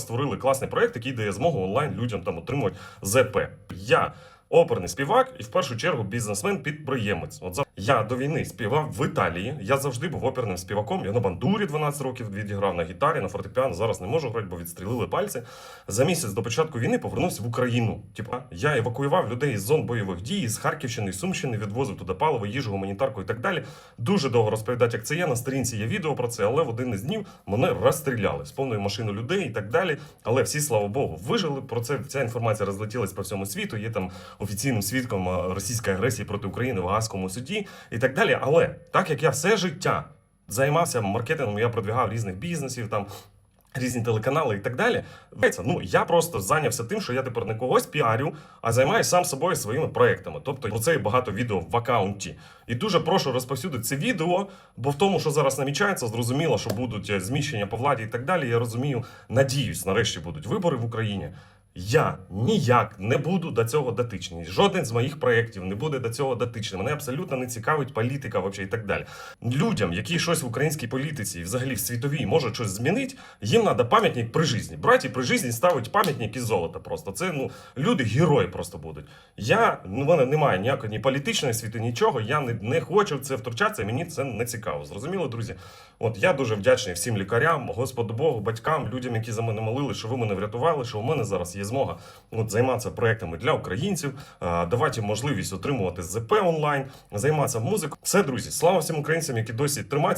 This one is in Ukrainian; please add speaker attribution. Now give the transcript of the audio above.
Speaker 1: створили класний проект, який дає змогу онлайн людям там отримувати ЗП. Я оперний співак і в першу чергу бізнесмен-підприємець. От за я до війни співав в Італії. Я завжди був оперним співаком. Я на бандурі 12 років відіграв на гітарі, на фортепіано. Зараз не можу грати, бо відстрілили пальці. За місяць до початку війни повернувся в Україну. Типа я евакуював людей з зон бойових дій з Харківщини, з Сумщини, відвозив туди паливо, їжу, гуманітарку і так далі. Дуже довго розповідати, як це є. На сторінці є відео про це, але в один із днів мене розстріляли з повною машиною людей і так далі. Але всі, слава Богу, вижили. Про це ця інформація розлетілась по всьому світу. Є там офіційним свідком російської агресії проти України в Гаазькому суді і так далі. Але так як я все життя займався маркетингом, я продвігав різних бізнесів там. Різні телеканали і так далі. Ну я просто зайнявся тим, що я тепер не когось піарю, а займаюся сам собою своїми проектами. Тобто про це і багато відео в аккаунті. І дуже прошу розповсюдити це відео, бо в тому, що зараз намічається, зрозуміло, що будуть е, зміщення по владі і так далі. Я розумію, надіюсь, нарешті будуть вибори в Україні. Я ніяк не буду до цього дотичний. Жоден з моїх проєктів не буде до цього дотичний. Мене абсолютно не цікавить політика вообще і так далі. Людям, які щось в українській політиці взагалі в світовій можуть щось змінити, їм треба пам'ятник при житті. Браті при житті ставить пам'ятник із золота. Просто це ну люди герої просто будуть. Я ну в мене немає ніякої ні політичної світи, нічого. Я не, не хочу в це втручатися. Мені це не цікаво. Зрозуміло, друзі. От я дуже вдячний всім лікарям, Господу Богу, батькам, людям, які за мене молили, що ви мене врятували, що у мене зараз є змога от, займатися проектами для українців, давати можливість отримувати ЗП онлайн, займатися музикою. Все, друзі, слава всім українцям, які досі тримаються.